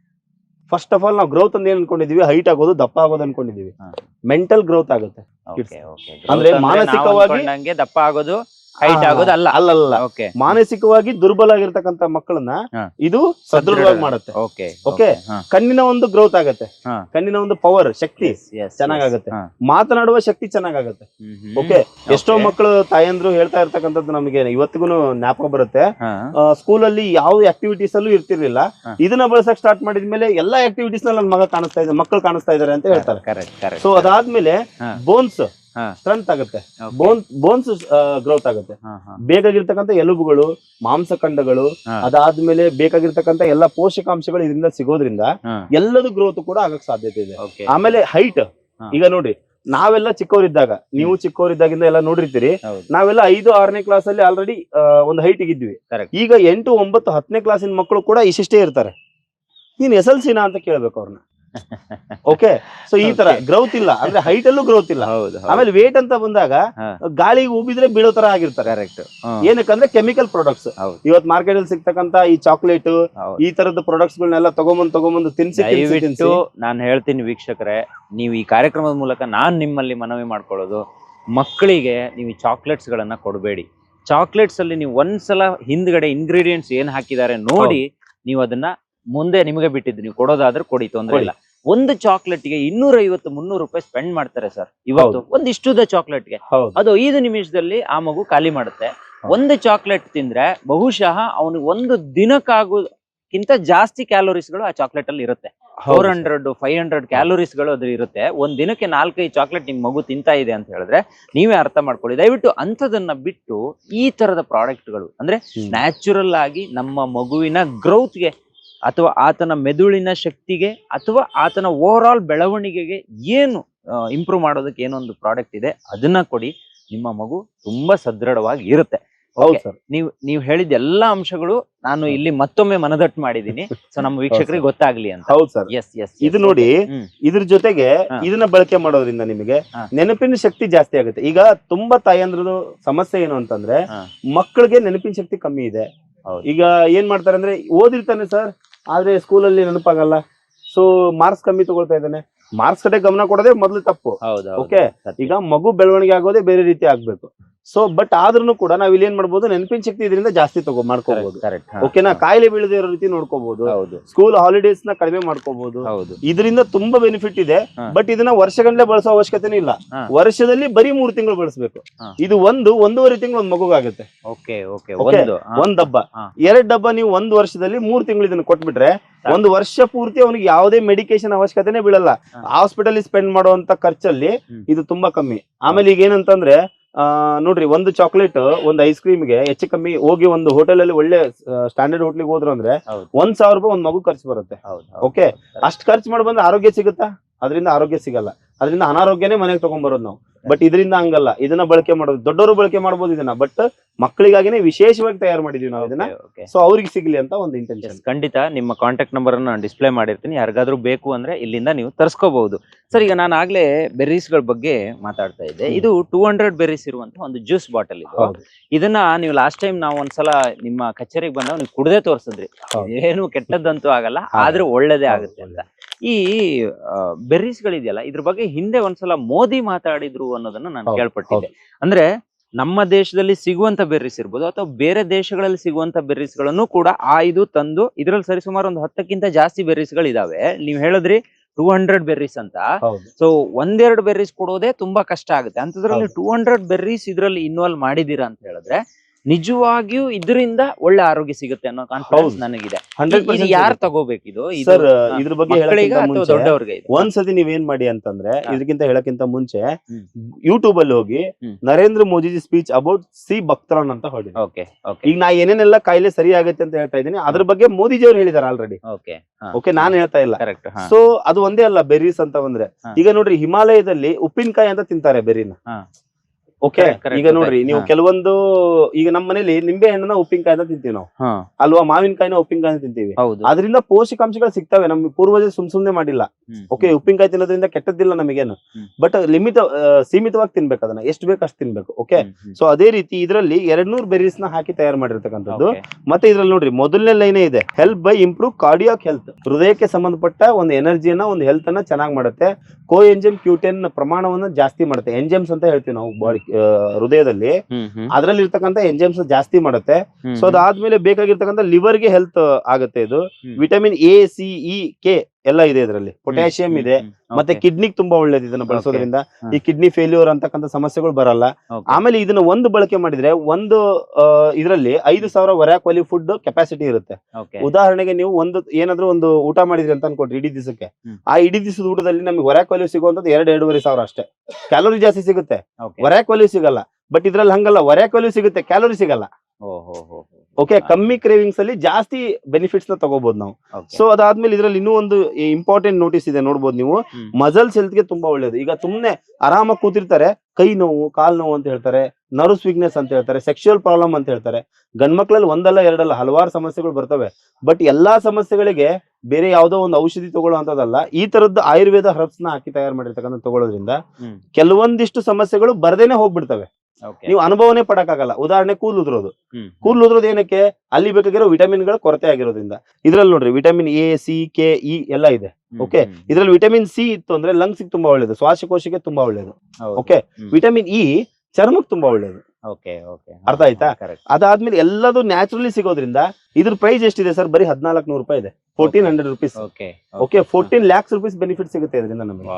ಫಸ್ಟ್ ಆಫ್ ಆಲ್ ನಾವು ಗ್ರೋತ್ ಅಂತ ಏನ್ ಅನ್ಕೊಂಡಿದೀವಿ? ಹೈಟ್ ಆಗೋದು ದಪ್ಪ ಆಗೋದು ಅನ್ಕೊಂಡಿದೀವಿ. ಮೆಂಟಲ್ ಗ್ರೋತ್ ಆಗುತ್ತೆ ಅಂದ್ರೆ ಮಾನಸಿಕವಾಗಿ- ನಂಗೆ ದಪ್ಪ ಆಗೋದು ಹೈಟ್ ಆಗೋದಲ್ಲ. ಅಲ್ಲ ಅಲ್ಲಲ್ಲ. ಓಕೆ ಮಾನಸಿಕವಾಗಿ ದುರ್ಬಲ ಆಗಿರ್ತಕ್ಕಂಥ ಮಕ್ಕಳನ್ನ ಇದು ಸದೃಢವಾಗಿ ಮಾಡುತ್ತೆ. ಓಕೆ ಓಕೆ ಕಣ್ಣಿನ ಒಂದು ಗ್ರೋತ್ ಆಗತ್ತೆ. ಕಣ್ಣಿನ ಒಂದು ಪವರ್ ಶಕ್ತಿ ಚೆನ್ನಾಗಾಗತ್ತೆ. ಮಾತನಾಡುವ ಶಕ್ತಿ ಚೆನ್ನಾಗಾಗತ್ತೆ. ಓಕೆ ಎಷ್ಟೋ ಮಕ್ಕಳು ತಾಯಂದ್ರು ಹೇಳ್ತಾ ಇರ್ತಕ್ಕಂಥದ್ದು ನಮಗೆ ಇವತ್ತಿಗೂ ಜ್ಞಾಪಕ ಬರುತ್ತೆ. ಸ್ಕೂಲ್ ಅಲ್ಲಿ ಯಾವ ಆಕ್ಟಿವಿಟೀಸ್ ಅಲ್ಲೂ ಇರ್ತಿರ್ಲಿಲ್ಲ. ಇದನ್ನ ಬಳಸಕ್ ಸ್ಟಾರ್ಟ್ ಮಾಡಿದ್ಮೇಲೆ ಎಲ್ಲಾ ಆಕ್ಟಿವಿಟೀಸ್ನಲ್ಲಿ ನನ್ನ ಮಗ ಕಾಣಿಸ್ತಾ ಇದೆ ಮಕ್ಕಳು ಕಾಣಿಸ್ತಾ ಇದಾರೆ ಅಂತ ಹೇಳ್ತಾರೆ. ಸೊ ಅದಾದ್ಮೇಲೆ. ಬೋನ್ಸ್. ಸ್ಟ್ರೆಂತ್ ಆಗುತ್ತೆ. ಬೋನ್ ಬೋನ್ಸ್ ಗ್ರೋತ್ ಆಗುತ್ತೆ. ಬೇಕಾಗಿರ್ತಕ್ಕಂಥ ಎಲುಬುಗಳು ಮಾಂಸಖಂಡಗಳು ಅದಾದ್ಮೇಲೆ ಬೇಕಾಗಿರ್ತಕ್ಕಂಥ ಎಲ್ಲ ಪೋಷಕಾಂಶಗಳು ಇದರಿಂದ ಸಿಗೋದ್ರಿಂದ ಎಲ್ಲದೂ ಗ್ರೋತ್ ಕೂಡ ಆಗಕ್ ಸಾಧ್ಯತೆ ಇದೆ. ಆಮೇಲೆ ಹೈಟ್ ಈಗ ನೋಡಿ ನಾವೆಲ್ಲ ಚಿಕ್ಕವರಿದ್ದಾಗ ನೀವು ಚಿಕ್ಕವರಿದ್ದಾಗಿಂದ ಎಲ್ಲ ನೋಡಿರ್ತೀರಿ ನಾವೆಲ್ಲ ಐದು ಆರನೇ ಕ್ಲಾಸ್ ಅಲ್ಲಿ ಆಲ್ರೆಡಿ ಒಂದು ಹೈಟ್ ಇದ್ವಿ ಈಗ ಎಂಟು ಒಂಬತ್ತು ಹತ್ತನೇ ಕ್ಲಾಸಿನ ಮಕ್ಕಳು ಕೂಡ ಇಷ್ಟೇ ಇರ್ತಾರೆ. ನೀನ್ ಎಸ್ ಎಲ್ ಸಿನ ಅಂತ ಕೇಳ್ಬೇಕು ಅವ್ರನ್ನ ಓಕೆ ಸೊ ಈ ತರ. ಗ್ರೌತ್ ಇಲ್ಲ. ಅಂದ್ರೆ ಹೈಟ್ ಅಲ್ಲೂ ಗ್ರೌತ್ ಇಲ್ಲ. ಹೌದು ಆಮೇಲೆ ವೇಟ್ ಅಂತ ಬಂದಾಗ. ಗಾಳಿಗೆ ಉಬ್ಬಿದ್ರೆ ಬೀಳೋ ತರ ಆಗಿರ್ತಾರೆ. ಕರೆಕ್ಟ್ ಏನಕ್ಕಂದ್ರೆ ಕೆಮಿಕಲ್ ಪ್ರಾಡಕ್ಟ್ಸ್. ಇವತ್ ಮಾರ್ಕೆಟ್ ಅಲ್ಲಿ ಸಿಗ್ತಕ್ಕಂತ ಈ ಚಾಕ್ಲೇಟ್ ಈ ತರದ ಪ್ರಾಡಕ್ಟ್ಸ್ ಗಳನ್ನೆಲ್ಲ ತಗೊಂಬಂದ್ ತಗೊಂಬಂದು ತಿನ್ಸಿ ನಾನು ಹೇಳ್ತೀನಿ ವೀಕ್ಷಕರೇ ನೀವು ಈ ಕಾರ್ಯಕ್ರಮದ ಮೂಲಕ ನಾನ್ ನಿಮ್ಮಲ್ಲಿ ಮನವಿ ಮಾಡ್ಕೊಳ್ಳೋದು ಮಕ್ಕಳಿಗೆ ನೀವು ಚಾಕ್ಲೇಟ್ಸ್ ಗಳನ್ನ ಕೊಡಬೇಡಿ. ಚಾಕ್ಲೇಟ್ಸ್ ಅಲ್ಲಿ ನೀವು ಒಂದ್ಸಲ ಹಿಂದ್ಗಡೆ ಇಂಗ್ರೀಡಿಯೆಂಟ್ಸ್ ಏನ್ ಹಾಕಿದ್ದಾರೆ ನೋಡಿ ನೀವು ಅದನ್ನ ಮುಂದೆ ನಿಮಗೆ ಬಿಟ್ಟಿದ್ದು ನೀವು ಕೊಡೋದಾದ್ರೆ ಕೊಡಿ ತೊಂದ್ರೆ ಇಲ್ಲ. ಒಂದು ಚಾಕ್ಲೇಟ್ಗೆ ಇನ್ನೂರ ಐವತ್ತು ಮುನ್ನೂರು ರೂಪಾಯಿ ಸ್ಪೆಂಡ್ ಮಾಡ್ತಾರೆ ಸರ್ ಇವತ್ತು. ಒಂದಿಷ್ಟುದ ಚಾಕ್ಲೇಟ್ಗೆ. ಅದು ಐದು ನಿಮಿಷದಲ್ಲಿ ಆ ಮಗು ಖಾಲಿ ಮಾಡುತ್ತೆ. ಒಂದು ಚಾಕ್ಲೇಟ್ ತಿಂದ್ರೆ ಬಹುಶಃ ಅವನಿಗೆ ಒಂದು ದಿನಕ್ಕಾಗೋಕ್ಕಿಂತ ಜಾಸ್ತಿ ಕ್ಯಾಲೋರೀಸ್ಗಳು ಆ ಚಾಕ್ಲೇಟ್ ಅಲ್ಲಿ ಇರುತ್ತೆ ಫೋರ್ ಹಂಡ್ರೆಡ್ ಫೈವ್ ಹಂಡ್ರೆಡ್ ಕ್ಯಾಲೋರೀಸ್ಗಳು ಅದ್ರ ಇರುತ್ತೆ. ಒಂದ್ ದಿನಕ್ಕೆ ನಾಲ್ಕೈದು ಚಾಕ್ಲೇಟ್ ನಿಮ್ ಮಗು ತಿಂತಾ ಇದೆ ಅಂತ ಹೇಳಿದ್ರೆ ನೀವೇ ಅರ್ಥ ಮಾಡ್ಕೊಳ್ಳಿ. ದಯವಿಟ್ಟು ಅಂಥದನ್ನ ಬಿಟ್ಟು ಈ ತರದ ಪ್ರಾಡಕ್ಟ್ಗಳು ಅಂದ್ರೆ ನ್ಯಾಚುರಲ್ ಆಗಿ ನಮ್ಮ ಮಗುವಿನ ಗ್ರೌತ್ಗೆ ಅಥವಾ ಆತನ ಮೆದುಳಿನ ಶಕ್ತಿಗೆ ಅಥವಾ ಆತನ ಓವರ್ ಆಲ್ ಬೆಳವಣಿಗೆಗೆ ಏನು ಇಂಪ್ರೂವ್ ಮಾಡೋದಕ್ಕೆ ಏನೊಂದು ಪ್ರಾಡಕ್ಟ್ ಇದೆ ಅದನ್ನ ಕೊಡಿ. ನಿಮ್ಮ ಮಗು ತುಂಬಾ ಸದೃಢವಾಗಿ ಇರುತ್ತೆ. ಹೌದು ಸರ್. ನೀವು ನೀವು ಹೇಳಿದ ಎಲ್ಲಾ ಅಂಶಗಳು ನಾನು ಇಲ್ಲಿ ಮತ್ತೊಮ್ಮೆ ಮನದಟ್ಟು ಮಾಡಿದೀನಿ ಸೊ ನಮ್ಮ ವೀಕ್ಷಕರಿಗೆ ಗೊತ್ತಾಗ್ಲಿ ಅಂತ. ಹೌದು ಸರ್. ಎಸ್ ಎಸ್ ಇದು ನೋಡಿ ಇದ್ರ ಜೊತೆಗೆ ಇದನ್ನ ಬಳಕೆ ಮಾಡೋದ್ರಿಂದ ನಿಮಗೆ ನೆನಪಿನ ಶಕ್ತಿ ಜಾಸ್ತಿ ಆಗುತ್ತೆ. ಈಗ ತುಂಬಾ ತಾಯಂದ್ರದು ಸಮಸ್ಯೆ ಏನು ಅಂತಂದ್ರೆ. ಮಕ್ಕಳಿಗೆ ನೆನಪಿನ ಶಕ್ತಿ ಕಮ್ಮಿ ಇದೆ. ಈಗ ಏನ್ ಮಾಡ್ತಾರೆ ಅಂದ್ರೆ ಓದಿರ್ತಾನೆ ಸರ್ ಆದ್ರೆ ಸ್ಕೂಲಲ್ಲಿ ನೆನಪಾಗಲ್ಲ. ಸೊ ಮಾರ್ಕ್ಸ್ ಕಮ್ಮಿ ತಗೊಳ್ತಾ ಇದ್ದಾನೆ. ಮಾರ್ಕ್ಸ್ ಕಡೆ ಗಮನ ಕೊಡೋದೇ ಮೊದಲು ತಪ್ಪು. ಹೌದು ಓಕೆ ಈಗ ಮಗು ಬೆಳವಣಿಗೆ ಆಗೋದೇ ಬೇರೆ ರೀತಿ ಆಗ್ಬೇಕು. ಸೊ ಬಟ್ ಆದ್ರೂ ಕೂಡ ನಾವ್ ಇಲ್ಲಿ ಏನ್ ಮಾಡ್ಬೋದು ನೆನಪಿನ ಶಕ್ತಿ ಇದರಿಂದ ಜಾಸ್ತಿ ತಗೋ ಮಾಡ್ಕೋಬಹುದು ಕರೆಕ್ಟ್ ಓಕೆನಾ ಕಾಯಿಲೆ ಬೀಳದೇ ಇರೋ ರೀತಿ ನೋಡ್ಕೋಬಹುದು ಹೌದು. ಸ್ಕೂಲ್ ಹಾಲಿಡೇಸ್ನ ಕಡಿಮೆ ಮಾಡ್ಕೋಬಹುದು ಹೌದು. ಇದರಿಂದ ತುಂಬಾ ಬೆನಿಫಿಟ್ ಇದೆ ಬಟ್ ಇದನ್ನ ವರ್ಷಗಂಟ್ಲೆ ಬಳಸೋ ಅವಶ್ಯಕತೆನೂ ಇಲ್ಲ. ವರ್ಷದಲ್ಲಿ ಬರೀ ಮೂರು ತಿಂಗಳು ಬಳಸಬೇಕು. ಇದು ಒಂದು ಒಂದೂವರೆ ತಿಂಗಳು ಒಂದ್ ಮಗುಗಾಗುತ್ತೆ ಓಕೆ ಓಕೆ ಒಂದು ಡಬ್ಬ ಎರಡ್ ಡಬ್ಬ ನೀವು ಒಂದ್ ವರ್ಷದಲ್ಲಿ ಮೂರ್ ತಿಂಗಳು ಇದನ್ನ ಕೊಟ್ಬಿಟ್ರೆ. ಒಂದು ವರ್ಷ ಪೂರ್ತಿ ಅವನಿಗೆ ಯಾವುದೇ ಮೆಡಿಕೇಶನ್ ಅವಶ್ಯಕತೆನೇ ಬೀಳಲ್ಲ. ಹಾಸ್ಪಿಟಲ್ ಸ್ಪೆಂಡ್ ಮಾಡುವಂತ ಖರ್ಚಲ್ಲಿ ಇದು ತುಂಬಾ ಕಮ್ಮಿ. ಆಮೇಲೆ ಈಗ ಏನಂತಂದ್ರೆ ನೋಡ್ರಿ ಒಂದು ಚಾಕ್ಲೇಟ್ ಒಂದು ಐಸ್ ಕ್ರೀಮ್ಗೆ ಹೆಚ್ಚು ಕಮ್ಮಿ ಹೋಗಿ ಒಂದು ಹೋಟೆಲ್ ಅಲ್ಲಿ ಒಳ್ಳೆ ಸ್ಟ್ಯಾಂಡರ್ಡ್ ಹೋಟ್ಲಿಗೆ ಹೋದ್ರು ಅಂದ್ರೆ ಒಂದ್ ಸಾವಿರ ರೂಪಾಯಿ ಒಂದ್ ಮಗು ಖರ್ಚು ಬರುತ್ತೆ. ಓಕೆ ಅಷ್ಟ್ ಖರ್ಚು ಮಾಡಿ ಬಂದ್ರೆ ಆರೋಗ್ಯ ಸಿಗುತ್ತಾ? ಅದರಿಂದ ಆರೋಗ್ಯ ಸಿಗಲ್ಲ. ಅದರಿಂದ ಅನಾರೋಗ್ಯನೇ ಮನೆಗೆ ತಗೊಂಡ್ಬರೋದು ನಾವು. ಬಟ್ ಇದರಿಂದ ಹಂಗಲ್ಲ. ಇದನ್ನ ಬಳಕೆ ಮಾಡೋದು. ದೊಡ್ಡವರು ಬಳಕೆ ಮಾಡಬಹುದು ಇದನ್ನ. ಬಟ್ ಮಕ್ಕಳಿಗಾಗಿನೇ ವಿಶೇಷವಾಗಿ ತಯಾರು ಮಾಡಿದೀವಿ ನಾವು ಇದನ್ನ. ಸೊ ಅವ್ರಿಗೆ ಸಿಗ್ಲಿ ಅಂತ ಒಂದು ಇಂಟೆನ್ಷನ್ ಖಂಡಿತ. ನಿಮ್ಮ ಕಾಂಟ್ಯಾಕ್ಟ್ ನಂಬರ್ ಅನ್ನ ಡಿಸ್ಪ್ಲೇ ಮಾಡಿರ್ತೀನಿ. ಯಾರಿಗಾದ್ರೂ ಬೇಕು ಅಂದ್ರೆ ಇಲ್ಲಿಂದ ನೀವು ತರ್ಸ್ಕೋಬಹುದು. ಸರ್ ಈಗ ನಾನು ಆಗ್ಲೇ ಬೆರ್ರೀಸ್ಗಳ ಬಗ್ಗೆ ಮಾತಾಡ್ತಾ ಇದ್ದೆ. ಇದು ಟೂ ಹಂಡ್ರೆಡ್ ಬೆರ್ರೀಸ್ ಇರುವಂತ ಒಂದು ಜ್ಯೂಸ್ ಬಾಟಲ್ ಇದು. ಇದನ್ನ ನೀವು ಲಾಸ್ಟ್ ಟೈಮ್ ನಾವು ಒಂದ್ಸಲ ನಿಮ್ಮ ಕಚೇರಿಗೆ ಬಂದಾಗ ನೀವು ಕುಡದೆ ತೋರಿಸಿದ್ರಿ. ಏನು ಕೆಟ್ಟದ್ದಂತೂ ಆಗಲ್ಲ. ಆದ್ರೆ ಒಳ್ಳೇದೇ ಆಗುತ್ತೆ ಅಂತ. ಈ ಬೆರ್ರೀಸ್ ಗಳಿದೆಯಲ್ಲ ಇದ್ರ ಬಗ್ಗೆ ಹಿಂದೆ ಒಂದ್ಸಲ ಮೋದಿ ಮಾತಾಡಿದ್ರು ಅನ್ನೋದನ್ನ ನಾನು ಕೇಳ್ಪಟ್ಟಿದ್ದೆ. ಅಂದ್ರೆ ನಮ್ಮ ದೇಶದಲ್ಲಿ ಸಿಗುವಂತ ಬೆರ್ರೀಸ್ ಇರ್ಬೋದು ಅಥವಾ ಬೇರೆ ದೇಶಗಳಲ್ಲಿ ಸಿಗುವಂತ ಬೆರ್ರೀಸ್ಗಳನ್ನು ಕೂಡ ಇದು ತಂದು ಇದ್ರಲ್ಲಿ ಸರಿಸುಮಾರು ಒಂದು ಹತ್ತಕ್ಕಿಂತ ಜಾಸ್ತಿ ಬೆರ್ರೀಸ್ಗಳು ಇದಾವೆ. ನೀವ್ ಹೇಳಿದ್ರಿ ಟೂ ಹಂಡ್ರೆಡ್ ಬೆರ್ರೀಸ್ ಅಂತ. ಸೊ ಒಂದೆರಡು ಬೆರ್ರೀಸ್ ಕೊಡೋದೇ ತುಂಬಾ ಕಷ್ಟ ಆಗುತ್ತೆ. ಅಂತದ್ರಲ್ಲಿ. ಟೂ ಹಂಡ್ರೆಡ್ ಬೆರ್ರೀಸ್ ಇದ್ರಲ್ಲಿ ಇನ್ವಾಲ್ವ್ ಮಾಡಿದೀರಾ ಅಂತ ಹೇಳಿದ್ರೆ ನಿಜವಾಗಿಯೂ ಇದರಿಂದ ಒಳ್ಳೆ ಆರೋಗ್ಯ ಸಿಗುತ್ತೆ ಅನ್ನೋ ಕಾನ್ಫಿಡೆನ್ಸ್. ನನಗಿದೆ. ಇದು ಯಾರು ತಗೋಬೇಕು ಇದು? ಇದು ಸರ್ ಇದ್ರ ಬಗ್ಗೆ ದೊಡ್ಡವ್ರಿಗೆ ಒಂದ್ಸತಿ ನೀವೇನ್ ಮಾಡಿ ಅಂತಂದ್ರೆ ಇದಕ್ಕಿಂತ ಹೇಳಕ್ಕಿಂತ ಮುಂಚೆ. ಯೂಟ್ಯೂಬ್ ಅಲ್ಲಿ ಹೋಗಿ. ನರೇಂದ್ರ ಮೋದಿಜಿ ಸ್ಪೀಚ್ ಅಬೌಟ್ ಸಿ ಭಕ್ತರಾನ್ ಅಂತ ಹೊಡಿ ಈಗ ನಾ ಏನೇನೆಲ್ಲ ಕಾಯಿಲೆ ಸರಿ ಆಗುತ್ತೆ ಅಂತ ಹೇಳ್ತಾ ಇದ್ದೀನಿ. ಅದ್ರ ಬಗ್ಗೆ ಮೋದಿಜಿ ಅವ್ರು ಹೇಳಿದಾರೆ ಆಲ್ರೆಡಿ ಓಕೆ ಓಕೆ ನಾನ್ ಹೇಳ್ತಾ ಇಲ್ಲ. ಸೊ ಅದು ಒಂದೇ ಅಲ್ಲ ಬೆರೀಸ್ ಅಂತ ಬಂದ್ರೆ ಈಗ ನೋಡ್ರಿ ಹಿಮಾಲಯದಲ್ಲಿ ಉಪ್ಪಿನಕಾಯಿ ಅಂತ ತಿಂತಾರೆ ಬೆರ್ರಿನ ಹಾ. ಓಕೆ ಈಗ ನೋಡ್ರಿ ನೀವು ಕೆಲವೊಂದು ಈಗ ನಮ್ಮ ಮನೇಲಿ ನಿಂಬೆ ಹಣ್ಣನ್ನ ಉಪ್ಪಿನಕಾಯಿ ಅಂತ ತಿಂತೀವಿ ನಾವು. ಅಲ್ವಾ ಮಾವಿನಕಾಯಿನ ಉಪ್ಪಿನಕಾಯಿ ಅಂತ ತಿಂತೀವಿ ಅದರಿಂದ ಪೋಷಕಾಂಶಗಳು ಸಿಗ್ತವೆ ನಮ್ ಪೂರ್ವಜರು ಸುಮ್ ಸುಮ್ನೆ ಮಾಡಿಲ್ಲ. ಓಕೆ ಉಪ್ಪಿನಕಾಯಿ ತಿನ್ನೋದ್ರಿಂದ ಕೆಟ್ಟದ್ದಿಲ್ಲ ನಮಗೇನು. ಬಟ್ ಲಿಮಿಟ್ ಸೀಮಿತವಾಗಿ ತಿನ್ಬೇಕು ಅದನ್ನ ಎಷ್ಟು ಬೇಕು ಅಷ್ಟು ತಿನ್ಬೇಕು ಓಕೆ. ಸೊ ಅದೇ ರೀತಿ ಇದರಲ್ಲಿ ಎರಡ್ ನೂರು ಬೆರೀಸ್ನ ಹಾಕಿ ತಯಾರು ಮಾಡಿರ್ತಕ್ಕಂಥದ್ದು. ಮತ್ತೆ ಇದ್ರಲ್ಲಿ ನೋಡ್ರಿ ಮೊದಲನೇ ಲೈನ್ ಇದೆ help by improve cardiac health ಹೃದಯಕ್ಕೆ ಸಂಬಂಧಪಟ್ಟ ಒಂದು ಎನರ್ಜಿಯನ್ನ ಒಂದು ಹೆಲ್ತ್ ಅನ್ನ ಚೆನ್ನಾಗಿ ಮಾಡುತ್ತೆ. ಕೋ ಎಂಜಿಮ್ ಕ್ಯೂಟೆನ್ ಪ್ರಮಾಣವನ್ನ ಜಾಸ್ತಿ ಮಾಡುತ್ತೆ. ಎಂಜೆಮ್ಸ್ ಅಂತ ಹೇಳ್ತೀವಿ ನಾವು ಬಾಡಿ ಹೃದಯದಲ್ಲಿ ಅದರಲ್ಲಿ ಇರ್ತಕ್ಕಂಥ ಎಂಜಮ್ಸ್ ಜಾಸ್ತಿ ಮಾಡುತ್ತೆ. ಸೊ ಅದಾದ್ಮೇಲೆ ಬೇಕಾಗಿರ್ತಕ್ಕಂಥ ಲಿವರ್ಗೆ ಹೆಲ್ತ್ ಆಗುತ್ತೆ ಇದು. Vitamin A C E K ಎಲ್ಲ ಇದೆ ಇದರಲ್ಲಿ. ಪೊಟ್ಯಾಷಿಯಂ ಇದೆ ಮತ್ತೆ ಕಿಡ್ನಿಗೆ ತುಂಬಾ ಒಳ್ಳೇದು ಇದನ್ನ ಬಳಸೋದ್ರಿಂದ. ಈ ಕಿಡ್ನಿ ಫೇಲ್ಯೂರ್ ಅಂತಕ್ಕಂಥ ಸಮಸ್ಯೆಗಳು ಬರಲ್ಲ. ಆಮೇಲೆ ಇದನ್ನ ಒಂದು ಬಳಕೆ ಮಾಡಿದ್ರೆ ಒಂದು ಇದರಲ್ಲಿ ಐದು ಸಾವಿರ ವರಾಕ್ ವಾಲಿ ಫುಡ್ ಕೆಪಾಸಿಟಿ ಇರುತ್ತೆ. ಉದಾಹರಣೆಗೆ ನೀವು ಒಂದು ಏನಾದ್ರೂ ಒಂದು ಊಟ ಮಾಡಿದ್ರಿ ಅಂತ ಅನ್ಕೊಡ್ರಿ ಇಡೀ ದಿವಸಕ್ಕೆ. ಆ ಇಡೀ ದಿವಸದ ಊಟದಲ್ಲಿ ನಮಗೆ ವರಾಕ್ ವಾಲ್ಯೂ ಸಿಗುವಂತದ್ದು ಎರಡು ಎರಡೂವರೆ ಸಾವಿರ ಅಷ್ಟೇ. ಕ್ಯಾಲೋರಿ ಜಾಸ್ತಿ ಸಿಗುತ್ತೆ. Okay. ವರಾಕ್ ಸಿಗಲ್ಲ. ಬಟ್ ಇದ್ರಲ್ಲಿ ಹಂಗಲ್ಲ. ವರಾಕ್ ವಾಲ್ಯೂ ಸಿಗುತ್ತೆ ಕ್ಯಾಲೋರಿ ಸಿಗಲ್ಲ. ಓಕೆ ಕಮ್ಮಿ ಕ್ರೇವಿಂಗ್ಸ್ ಅಲ್ಲಿ ಜಾಸ್ತಿ ಬೆನಿಫಿಟ್ಸ್ನ ತಗೋಬಹುದು ನಾವು. ಸೊ ಅದಾದ್ಮೇಲೆ ಇದ್ರಲ್ಲಿ ಇನ್ನೂ ಒಂದು ಇಂಪಾರ್ಟೆಂಟ್ ನೋಟಿಸ್ ಇದೆ ನೋಡ್ಬೋದು ನೀವು. ಮಜಲ್ಸ್ ಮಸಲ್ಸ್ ಹೆಲ್ತ್ಗೆ ತುಂಬಾ ಒಳ್ಳೇದು. ಈಗ ಸುಮ್ನೆ ಆರಾಮಾಗಿ ಕೂತಿರ್ತಾರೆ ಕೈ ನೋವು ಕಾಲ್ ನೋವು ಅಂತ ಹೇಳ್ತಾರೆ ನರ್ವ್ಸ್ ವೀಕ್ನೆಸ್ ಅಂತ ಹೇಳ್ತಾರೆ ಸೆಕ್ಷುವಲ್ ಪ್ರಾಬ್ಲಮ್ ಅಂತ ಹೇಳ್ತಾರೆ. ಗಂಡ್ಮಕ್ಳಲ್ಲಿ ಒಂದಲ್ಲ ಎರಡಲ್ಲ ಹಲವಾರು ಸಮಸ್ಯೆಗಳು ಬರ್ತವೆ. ಬಟ್ ಎಲ್ಲಾ ಸಮಸ್ಯೆಗಳಿಗೆ ಬೇರೆ ಯಾವ್ದೋ ಒಂದು ಔಷಧಿ ತಗೊಳ್ಳುವಂತದಲ್ಲ ಈ ತರದ್ದು ಆಯುರ್ವೇದ ಹರ್ಬ್ಸ್ನ ಹಾಕಿ ತಯಾರು ಮಾಡಿರ್ತಕ್ಕಂಥ ತಗೊಳ್ಳೋದ್ರಿಂದ ಕೆಲವೊಂದಿಷ್ಟು ಸಮಸ್ಯೆಗಳು ಬರದೇನೆ ಹೋಗ್ಬಿಡ್ತವೆ. ನೀವು ಅನುಭವನೇ ಪಡಕ್ಕಾಗಲ್ಲ. ಉದಾಹರಣೆ ಕೂದಲು ಉದ್ರೋದು. ಕೂದಲು ಕೂಲ್ ಉದ್ರೋದು ಏನಕ್ಕೆ? ಅಲ್ಲಿ ಬೇಕಾಗಿರೋ ವಿಟಮಿನ್ಗಳ ಕೊರತೆ ಆಗಿರೋದ್ರಿಂದ. ಇದ್ರಲ್ಲಿ ನೋಡ್ರಿ vitamin A C K E ಎಲ್ಲ ಇದೆ. ಓಕೆ. ಇದ್ರಲ್ಲಿ ವಿಟಮಿನ್ ಸಿ ಇತ್ತು ಅಂದ್ರೆ ಲಂಗ್ಸ್ ತುಂಬಾ ಒಳ್ಳೇದು ಶ್ವಾಸಕೋಶಕ್ಕೆ ತುಂಬಾ ಒಳ್ಳೇದು. ಓಕೆ. ವಿಟಮಿನ್ ಇ ಚರ್ಮಕ್ಕೆ ತುಂಬಾ ಒಳ್ಳೇದು. ಅರ್ಥ ಆಯ್ತಾ? ಅದಾದ್ಮೇಲೆ ಎಲ್ಲದು ನ್ಯಾಚುರಲಿ ಸಿಗೋದ್ರಿಂದ ಇದ್ರ ಪ್ರೈಸ್ ಎಷ್ಟಿದೆ ಸರ್ ಬರೀ ಹದಿನಾಲ್ಕು ನೂರು ರೂಪಾಯಿ ಇದೆ. Fourteen hundred rupees okay fourteen lakhs rupees benefit ಸಿಗುತ್ತೆ ಇದರಿಂದ ನಮಗೆ.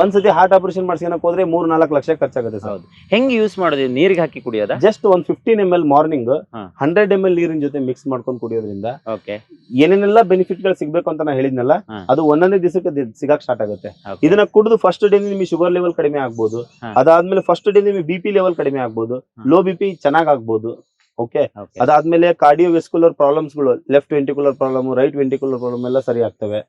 ಒಂದ್ಸತಿ ಹಾರ್ಟ್ ಆಪರೇಷನ್ ಮಾಡ್ಸ್ಕೊಳಕ್ ಹೋದ್ರೆ ಮೂರ್ ನಾಲ್ಕು ಲಕ್ಷ ಖರ್ಚಾಗುತ್ತೆ ಸರ್. ಹೆಂಗ್ ಯೂಸ್ ಮಾಡೋದು? ನೀರಿಗೆ ಹಾಕಿ ಕುಡಿಯೋದ? ಜಸ್ಟ್ ಒಂದ್ fifteen M L morning. Hundred M L ನೀರಿನ ಜೊತೆ ಮಿಕ್ಸ್ ಮಾಡ್ಕೊಂಡು ಕುಡಿಯೋದ್ರಿಂದ ಓಕೆ ಏನೇನೆಲ್ಲ ಬೆನಿಫಿಟ್ಗಳು ಸಿಗ್ಬೇಕು ಅಂತ ನಾ ಹೇಳಿದ್ನಲ್ಲ ಅದು ಒಂದೊಂದೇ ದಿವಸಕ್ಕೆ ಸಿಗಕ್ ಸ್ಟಾರ್ಟ್ ಆಗುತ್ತೆ. ಇದನ್ನ ಕುಡಿದು ಫಸ್ಟ್ ಡೇ ನಿಮಗೆ ಶುಗರ್ ಲೆವೆಲ್ ಕಡಿಮೆ ಆಗ್ಬಹುದು. ಅದಾದ್ಮೇಲೆ ಫಸ್ಟ್ ಡೇ ನಿಮಗೆ ಬಿ ಪಿ ಲೆವೆಲ್ ಕಡಿಮೆ ಆಗ್ಬೋದು. ಲೋ ಬಿ ಪಿ ಚೆನ್ನಾಗ್ ಆಗ್ಬೋದು. ಓಕೆ ಅದಾದ್ಮೇಲೆ cardio vascular ಪ್ರಾಬ್ಲಮ್ಸ್ಗಳು left ventricular problem right ventricular problem ಎಲ್ಲ ಸರಿ ಆಗ್ತವೆ.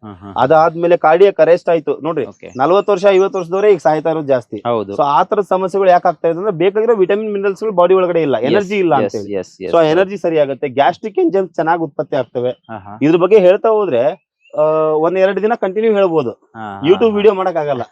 ಅದಾದ್ಮೇಲೆ ಕಾರ್ಡಿಯಕ್ ಕರೆಸ್ಟ್ ಆಯ್ತು. ನೋಡ್ರಿ. ನಲ್ವತ್ತು ವರ್ಷ ಐವತ್ತು ವರ್ಷದವರೆ ಈಗ ಸಾಯ್ತಾ ಇರೋದು ಜಾಸ್ತಿ. ಹೌದು. ಸೊ ಆ ತರದ ಸಮಸ್ಯೆಗಳು ಯಾಕೆ ಆಗ್ತಾ ಇದೆ ಅಂದ್ರೆ ಬೇಕಾಗಿರೋ ವಿಟಮಿನ್ ಮಿನರಲ್ಸ್ಗಳು ಬಾಡಿ ಒಳಗಡೆ ಇಲ್ಲ. ಎನರ್ಜಿ ಇಲ್ಲ ಅಂತ ಹೇಳಿ ಸೊ ಎನರ್ಜಿ ಸರಿ ಆಗುತ್ತೆ. ಗ್ಯಾಸ್ಟ್ರಿಕ್ ಎಂಜನ್ ಚೆನ್ನಾಗಿ ಉತ್ಪತ್ತಿ ಆಗ್ತವೆ. ಇದ್ರ ಬಗ್ಗೆ ಹೇಳ್ತಾ ಹೋದ್ರೆ ಒಂದ್ ಎರಡು ದಿನ ಕಂಟಿನ್ಯೂ ಹೇಳ್ಬೋದು. ಯೂಟ್ಯೂಬ್ ವಿಡಿಯೋ ಮಾಡಕ್ ಆಗಲ್ಲ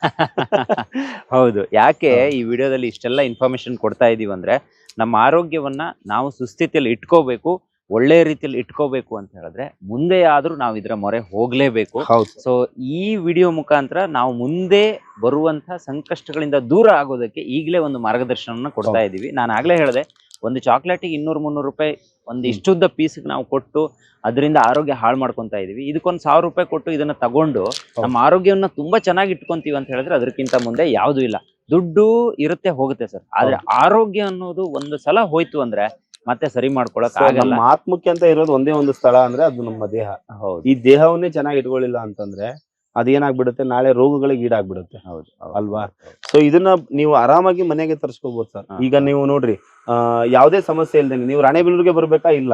ಹೌದು. ಯಾಕೆ ಈ ವಿಡಿಯೋದಲ್ಲಿ ಇಷ್ಟೆಲ್ಲ ಇನ್ಫಾರ್ಮೇಶನ್ ಕೊಡ್ತಾ ಇದೀವಿ ಅಂದ್ರೆ ನಮ್ಮ ಆರೋಗ್ಯವನ್ನ ನಾವು ಸುಸ್ಥಿತಿಯಲ್ಲಿ ಇಟ್ಕೋಬೇಕು ಒಳ್ಳೆ ರೀತಿಯಲ್ಲಿ ಇಟ್ಕೋಬೇಕು ಅಂತ ಹೇಳಿದ್ರೆ ಮುಂದೆ ಆದ್ರೂ ನಾವು ಇದರ ಮೊರೆ ಹೋಗ್ಲೇಬೇಕು. ಸೊ ಈ ವಿಡಿಯೋ ಮುಖಾಂತರ ನಾವು ಮುಂದೆ ಬರುವಂತ ಸಂಕಷ್ಟಗಳಿಂದ ದೂರ ಆಗೋದಕ್ಕೆ ಈಗಲೇ ಒಂದು ಮಾರ್ಗದರ್ಶನವನ್ನ ಕೊಡ್ತಾ ಇದೀವಿ ನಾನು ಆಗ್ಲೇ ಹೇಳಿದೆ ಒಂದು ಚಾಕ್ಲೇಟಿಗೆ ಇನ್ನೂರು ಮುನ್ನೂರು ರೂಪಾಯಿ ಒಂದು. ಇಷ್ಟುದ್ದ ಪೀಸ್ಗೆ ನಾವು ಕೊಟ್ಟು ಅದರಿಂದ ಆರೋಗ್ಯ ಹಾಳು ಮಾಡ್ಕೊತಾ ಇದೀವಿ ಇದಕ್ಕೊಂದು ಸಾವಿರ ರೂಪಾಯಿ ಕೊಟ್ಟು ಇದನ್ನ ತಗೊಂಡು ನಮ್ಮ ಆರೋಗ್ಯವನ್ನ ತುಂಬಾ ಚೆನ್ನಾಗಿ ಇಟ್ಕೊಂತೀವಿ ಅಂತ ಹೇಳಿದ್ರೆ ಅದಕ್ಕಿಂತ ಮುಂದೆ ಯಾವ್ದು ಇಲ್ಲ. ದುಡ್ಡು ಇರುತ್ತೆ ಹೋಗುತ್ತೆ ಸರ್. ಆದ್ರೆ ಆರೋಗ್ಯ ಅನ್ನೋದು ಒಂದು ಸಲ ಹೋಯ್ತು ಅಂದ್ರೆ ಮತ್ತೆ ಸರಿ ಮಾಡ್ಕೊಳಕ್ ಆಗಲ್ಲ. ನಮ್ಮ ಆತ್ಮಕ್ಕೆ ಅಂತ ಇರೋದು ಒಂದೇ ಒಂದು ಸ್ಥಳ ಅಂದ್ರೆ ಅದು ನಮ್ಮ ದೇಹ. ಹೌದು. ಈ ದೇಹವನ್ನೇ ಚೆನ್ನಾಗಿ ಇಟ್ಕೊಳ್ಳಿಲ್ಲ ಅಂತಂದ್ರೆ ಅದೇನಾಗ್ಬಿಡುತ್ತೆ ನಾಳೆ ರೋಗಗಳಿಗೆ ಈಡಾಗ್ಬಿಡುತ್ತೆ. ಹೌದು. ಅಲ್ವಾ? ಸೊ ಇದನ್ನ ನೀವು ಆರಾಮಾಗಿ ಮನೆಗೆ ತರಿಸ್ಕೋಬಹುದು ಸರ್. ಈಗ ನೀವು ನೋಡ್ರಿ ಆ ಯಾವ್ದೇ ಸಮಸ್ಯೆ ಇಲ್ದೇನೆ ನೀವು ರಾಣೆಬೆಲ್ಲೂರಿಗೆ ಬರ್ಬೇಕಾ? ಇಲ್ಲ.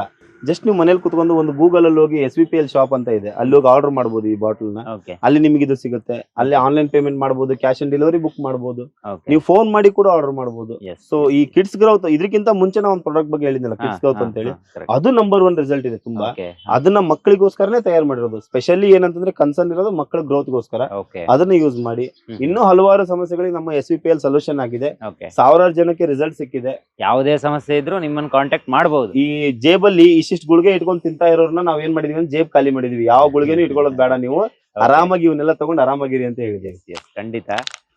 ಜಸ್ಟ್ ನೀವು ಮನೇಲಿ ಕುತ್ಕೊಂಡು ಒಂದು ಗೂಗಲ್ ಅಲ್ಲಿ ಹೋಗಿ S B P L shop ಅಂತ ಇದೆ. ಅಲ್ಲಿ ಹೋಗಿ ಆರ್ಡರ್ ಮಾಡಬಹುದು ಈ ಬಾಟಲ್ನ. ಓಕೆ ಅಲ್ಲಿ ನಿಮಗೆ ಇದು ಸಿಗುತ್ತೆ. ಅಲ್ಲಿ ಆನ್ಲೈನ್ ಪೇಮೆಂಟ್ ಮಾಡಬಹುದು ಕ್ಯಾಶ್ ಆನ್ ಡೆಲಿವರಿ ಬುಕ್ ಮಾಡಬಹುದು ಓಕೆ ನೀವು ಫೋನ್ ಮಾಡಿ ಕೂಡ ಆರ್ಡರ್ ಮಾಡಬಹುದು ಸೊ ಈ ಕಿಡ್ಸ್ ಗ್ರೌತ್ ಇದಕ್ಕಿಂತ ಮುಂಚೆ ನಾವು ಒಂದು ಪ್ರಾಡಕ್ಟ್ ಬಗ್ಗೆ ಹೇಳಿದ್ನಲ್ಲ ಕಿಡ್ಸ್ ಗ್ರೌತ್ ಅಂತ ಹೇಳಿ ಅದು ನಂಬರ್ ಒನ್ ರಿಸಲ್ಟ್ ಇದೆ ತುಂಬಾ. ಓಕೆ ಅದನ್ನ ಮಕ್ಕಳಿಗೋಸ್ಕರನೇ ತಯಾರು ಮಾಡಿರೋದು. ಸ್ಪೆಷಲಿ ಏನಂತಂದ್ರೆ ಕನ್ಸರ್ನ್ ಇರೋದು ಮಕ್ಕಳ ಗ್ರೋತ್ ಗೋಸ್ಕರ ಅದನ್ನ ಯೂಸ್ ಮಾಡಿ. ಇನ್ನೂ ಹಲವಾರು ಸಮಸ್ಯೆಗಳಿಗೆ ನಮ್ಮ S V P L solution ಆಗಿದೆ. ಓಕೆ ಸಾವಿರಾರು ಜನಕ್ಕೆ ರಿಸಲ್ಟ್ ಸಿಕ್ಕಿದೆ. ಯಾವುದೇ ಸಮಸ್ಯೆ ಇದ್ರೂ ನಿಮ್ಮನ್ನ ಕಾಂಟ್ಯಾಕ್ಟ್ ಮಾಡಬಹುದು ಈ ಜೇಬಲ್ಲಿ ಇಷ್ಟಿಷ್ಟು ಗುಳಿಗೆ ಇಟ್ಕೊಂಡು ತಿಂತಾ ಇರೋರ್ನ ನಾವ್ ಏನ್ ಮಾಡಿದೀವಿ ಅಂದ್ರೆ ಜೇಬ್ ಖಾಲಿ ಮಾಡಿದೀವಿ. ಯಾವ ಗುಳಿಗೆನೂ ಇಟ್ಕೊಳ್ಳೋದು ಬೇಡ ನೀವು. ಆರಾಮಾಗಿ ಇವನ್ನೆಲ್ಲ ತಗೊಂಡು ಆರಾಮಾಗಿರಿ ಅಂತ ಹೇಳಿದೆ. ಖಂಡಿತ.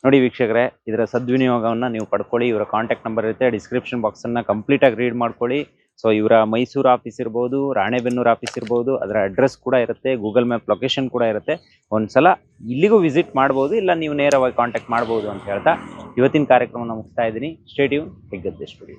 ನೋಡಿ ವೀಕ್ಷಕರೇ, ಇದರ ಸದ್ವಿನಿಯೋಗವನ್ನ ನೀವು ಪಡ್ಕೊಳ್ಳಿ. ಇವರ ಕಾಂಟ್ಯಾಕ್ಟ್ ನಂಬರ್ ಇರುತ್ತೆ ಡಿಸ್ಕ್ರಿಪ್ಷನ್ ಬಾಕ್ಸ್ ಅನ್ನ ಕಂಪ್ಲೀಟ್ ಆಗಿ ರೀಡ್ ಮಾಡ್ಕೊಳ್ಳಿ. ಸೊ ಇವರ ಮೈಸೂರು ಆಫೀಸ್ ಇರ್ಬೋದು, ರಾಣೆಬೆನ್ನೂರು ಆಫೀಸ್ ಇರ್ಬೋದು, ಅದರ ಅಡ್ರೆಸ್ ಕೂಡ ಇರುತ್ತೆ ಗೂಗಲ್ ಮ್ಯಾಪ್ ಲೊಕೇಶನ್ ಕೂಡ ಇರುತ್ತೆ. ಒಂದ್ಸಲ ಇಲ್ಲಿಗೂ ವಿಸಿಟ್ ಮಾಡ್ಬೋದು, ಇಲ್ಲ ನೀವು ನೇರವಾಗಿ ಕಾಂಟ್ಯಾಕ್ಟ್ ಮಾಡ್ಬೋದು ಅಂತ ಹೇಳ್ತಾ ಇವತ್ತಿನ ಕಾರ್ಯಕ್ರಮನ ಮುಗಿಸ್ತಾ ಇದ್ದೀನಿ. Stadium Heggadde studio